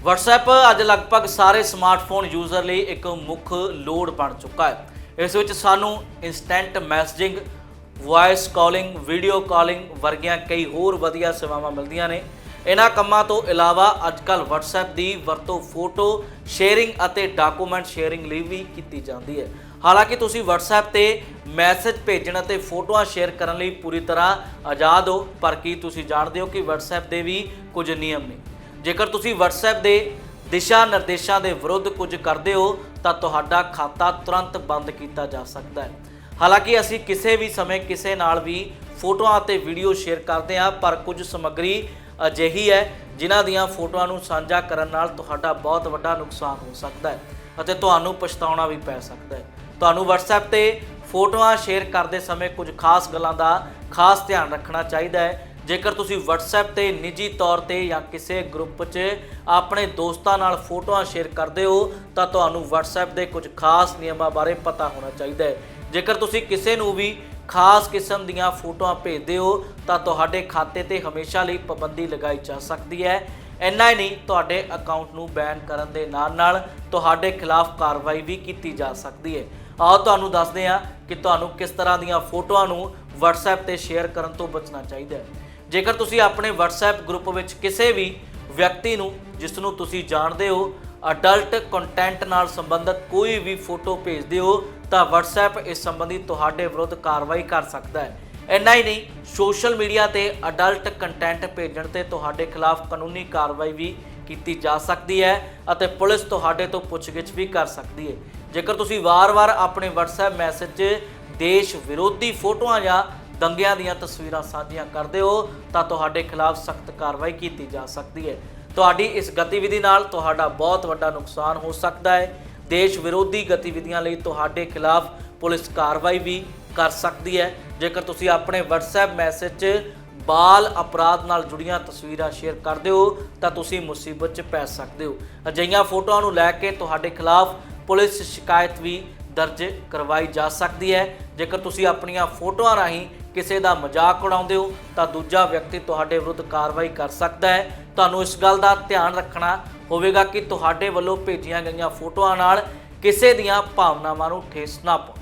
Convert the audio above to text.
WhatsApp ਅੱਜ ਲਗਭਗ ਸਾਰੇ ਸਮਾਰਟਫੋਨ ਯੂਜ਼ਰ ਲਈ ਇੱਕ ਮੁੱਖ ਲੋਡ ਬਣ ਚੁੱਕਾ ਹੈ। ਇਸ ਵਿੱਚ ਸਾਨੂੰ instant messaging voice calling video calling ਵਰਗੀਆਂ ਕਈ ਹੋਰ ਵਧੀਆ ਸੇਵਾਵਾਂ ਮਿਲਦੀਆਂ ਨੇ। ਇਹਨਾਂ ਕੰਮਾਂ ਤੋਂ ਇਲਾਵਾ ਅੱਜਕੱਲ WhatsApp ਦੀ ਵਰਤੋਂ ਫੋਟੋ ਸ਼ੇਅਰਿੰਗ ਅਤੇ ਡਾਕੂਮੈਂਟ ਸ਼ੇਅਰਿੰਗ ਲਈ ਵੀ ਕੀਤੀ ਜਾਂਦੀ ਹੈ। ਹਾਲਾਂਕਿ ਤੁਸੀਂ WhatsApp ਤੇ ਮੈਸੇਜ ਭੇਜਣ ਅਤੇ ਫੋਟੋਆਂ ਸ਼ੇਅਰ ਕਰਨ ਲਈ ਪੂਰੀ ਤਰ੍ਹਾਂ ਆਜ਼ਾਦ ਹੋ, ਪਰ ਕੀ ਤੁਸੀਂ ਜਾਣਦੇ ਹੋ ਕਿ WhatsApp ਦੇ ਵੀ ਕੁਝ ਨਿਯਮ ਨੇ? ਜੇਕਰ ਤੁਸੀਂ WhatsApp ਦੇ ਦਿਸ਼ਾ ਨਿਰਦੇਸ਼ਾਂ ਦੇ ਵਿਰੁੱਧ ਕੁਝ ਕਰਦੇ ਹੋ, ਤਾਂ ਤੁਹਾਡਾ ਖਾਤਾ ਤੁਰੰਤ ਬੰਦ ਕੀਤਾ ਜਾ ਸਕਦਾ ਹੈ। ਹਾਲਾਂਕਿ ਅਸੀਂ ਕਿਸੇ ਵੀ ਸਮੇਂ ਕਿਸੇ ਨਾਲ ਵੀ ਫੋਟੋਆਂ ਅਤੇ ਵੀਡੀਓ ਸ਼ੇਅਰ ਕਰਦੇ ਹਾਂ, ਪਰ ਕੁਝ ਸਮੱਗਰੀ ਅਜਿਹੀ ਹੈ ਜਿਨ੍ਹਾਂ ਦੀਆਂ ਫੋਟੋਆਂ ਨੂੰ ਸਾਂਝਾ ਕਰਨ ਨਾਲ ਤੁਹਾਡਾ ਬਹੁਤ ਵੱਡਾ ਨੁਕਸਾਨ ਹੋ ਸਕਦਾ ਹੈ ਅਤੇ ਤੁਹਾਨੂੰ ਪਛਤਾਉਣਾ ਵੀ ਪੈ ਸਕਦਾ ਹੈ। ਤੁਹਾਨੂੰ WhatsApp ਤੇ ਫੋਟੋਆਂ ਸ਼ੇਅਰ ਕਰਦੇ ਸਮੇਂ ਕੁਝ ਖਾਸ ਗੱਲਾਂ ਦਾ ਖਾਸ ਧਿਆਨ ਰੱਖਣਾ ਚਾਹੀਦਾ ਹੈ। ਜੇਕਰ ਤੁਸੀਂ WhatsApp ਤੇ ਨਿੱਜੀ ਤੌਰ ਤੇ ਜਾਂ ਕਿਸੇ ਗਰੁੱਪ 'ਚ ਆਪਣੇ ਦੋਸਤਾਂ ਨਾਲ ਫੋਟੋਆਂ ਸ਼ੇਅਰ ਕਰਦੇ ਹੋ, ਤਾਂ ਤੁਹਾਨੂੰ WhatsApp ਦੇ ਕੁਝ ਖਾਸ ਨਿਯਮਾਂ ਬਾਰੇ ਪਤਾ ਹੋਣਾ ਚਾਹੀਦਾ ਹੈ। ਜੇਕਰ ਤੁਸੀਂ ਕਿਸੇ ਨੂੰ ਵੀ ਖਾਸ ਕਿਸਮ ਦੀਆਂ ਫੋਟੋਆਂ ਭੇਜਦੇ ਹੋ, ਤਾਂ ਤੁਹਾਡੇ ਖਾਤੇ ਤੇ ਹਮੇਸ਼ਾ ਲਈ ਪਾਬੰਦੀ ਲਗਾਈ ਜਾ ਸਕਦੀ ਹੈ। ਇੰਨਾ ਹੀ ਨਹੀਂ, ਤੁਹਾਡੇ ਅਕਾਊਂਟ ਨੂੰ ਬੈਨ ਕਰਨ ਦੇ ਨਾਲ ਨਾਲ ਤੁਹਾਡੇ ਖਿਲਾਫ ਕਾਰਵਾਈ ਵੀ ਕੀਤੀ ਜਾ ਸਕਦੀ ਹੈ। ਆਓ ਤੁਹਾਨੂੰ ਦੱਸਦੇ ਹਾਂ ਕਿ ਤੁਹਾਨੂੰ ਕਿਸ ਤਰ੍ਹਾਂ ਦੀਆਂ ਫੋਟੋਆਂ ਨੂੰ WhatsApp ਤੇ ਸ਼ੇਅਰ ਕਰਨ ਤੋਂ ਬਚਣਾ ਚਾਹੀਦਾ ਹੈ। ਜੇਕਰ ਤੁਸੀਂ ਆਪਣੇ WhatsApp ਗਰੁੱਪ ਵਿੱਚ ਕਿਸੇ ਵੀ ਵਿਅਕਤੀ ਨੂੰ, ਜਿਸ ਨੂੰ ਤੁਸੀਂ ਜਾਣਦੇ ਹੋ ਅਡਲਟ ਕੰਟੈਂਟ ਨਾਲ ਸੰਬੰਧਿਤ ਕੋਈ ਵੀ ਫੋਟੋ ਭੇਜਦੇ ਹੋ, ਤਾਂ WhatsApp ਇਸ ਸੰਬੰਧੀ ਤੁਹਾਡੇ ਵਿਰੁੱਧ ਕਾਰਵਾਈ ਕਰ ਸਕਦਾ ਹੈ। ਇੰਨਾ ਹੀ ਨਹੀਂ ਸੋਸ਼ਲ ਮੀਡੀਆ ਤੇ ਅਡਲਟ ਕੰਟੈਂਟ ਭੇਜਣ ਤੇ ਤੁਹਾਡੇ ਖਿਲਾਫ ਕਾਨੂੰਨੀ ਕਾਰਵਾਈ ਵੀ ਕੀਤੀ ਜਾ ਸਕਦੀ ਹੈ ਅਤੇ ਪੁਲਿਸ ਤੁਹਾਡੇ ਤੋਂ ਪੁੱਛਗਿੱਛ ਵੀ ਕਰ ਸਕਦੀ ਹੈ। ਜੇਕਰ ਤੁਸੀਂ ਵਾਰ-ਵਾਰ ਆਪਣੇ WhatsApp ਮੈਸੇਜ 'ਚ ਦੇਸ਼ ਵਿਰੋਧੀ ਫੋਟੋਆਂ ਜਾਂ ਦੰਗਿਆਂ ਦੀਆਂ ਤਸਵੀਰਾਂ ਸਾਂਝੀਆਂ ਕਰਦੇ ਹੋ ਤਾਂ ਤੁਹਾਡੇ ਖਿਲਾਫ ਸਖਤ ਕਾਰਵਾਈ ਕੀਤੀ ਜਾ ਸਕਦੀ ਹੈ। ਤੁਹਾਡੀ ਇਸ ਗਤੀਵਿਧੀ ਨਾਲ ਤੁਹਾਡਾ ਬਹੁਤ ਵੱਡਾ ਨੁਕਸਾਨ ਹੋ ਸਕਦਾ ਹੈ। ਦੇਸ਼ ਵਿਰੋਧੀ ਗਤੀਵਿਧੀਆਂ ਲਈ ਤੁਹਾਡੇ ਖਿਲਾਫ ਪੁਲਿਸ ਕਾਰਵਾਈ ਵੀ ਕਰ ਸਕਦੀ ਹੈ। ਜੇਕਰ ਤੁਸੀਂ ਆਪਣੇ WhatsApp ਮੈਸੇਜ 'ਚ ਬਾਲ ਅਪਰਾਧ ਨਾਲ ਜੁੜੀਆਂ ਤਸਵੀਰਾਂ ਸ਼ੇਅਰ ਕਰਦੇ ਹੋ, ਤਾਂ ਤੁਸੀਂ ਮੁਸੀਬਤ 'ਚ ਪੈ ਸਕਦੇ ਹੋ। ਅਜਿਹੀਆਂ ਫੋਟੋਆਂ ਨੂੰ ਲੈ ਕੇ ਤੁਹਾਡੇ ਖਿਲਾਫ ਪੁਲਿਸ ਸ਼ਿਕਾਇਤ ਵੀ ਦਰਜ ਕਰਵਾਈ ਜਾ ਸਕਦੀ ਹੈ। ਜੇਕਰ ਤੁਸੀਂ ਆਪਣੀਆਂ ਫੋਟੋਆਂ ਰਾਹੀਂ ਕਿਸੇ ਦਾ ਮਜ਼ਾਕ ਉਡਾਉਂਦੇ ਹੋ, ਤਾਂ ਦੂਜਾ ਵਿਅਕਤੀ ਤੁਹਾਡੇ ਵਿਰੁੱਧ ਕਾਰਵਾਈ ਕਰ ਸਕਦਾ ਹੈ। ਤੁਹਾਨੂੰ ਇਸ ਗੱਲ ਦਾ ਧਿਆਨ ਰੱਖਣਾ ਹੋਵੇਗਾ ਕਿ ਤੁਹਾਡੇ ਵੱਲੋਂ ਭੇਜੀਆਂ ਗਈਆਂ ਫੋਟੋਆਂ ਨਾਲ ਕਿਸੇ ਦੀਆਂ ਭਾਵਨਾਵਾਂ ਨੂੰ ਠੇਸ ਨਾ ਪਹੁੰਚੇ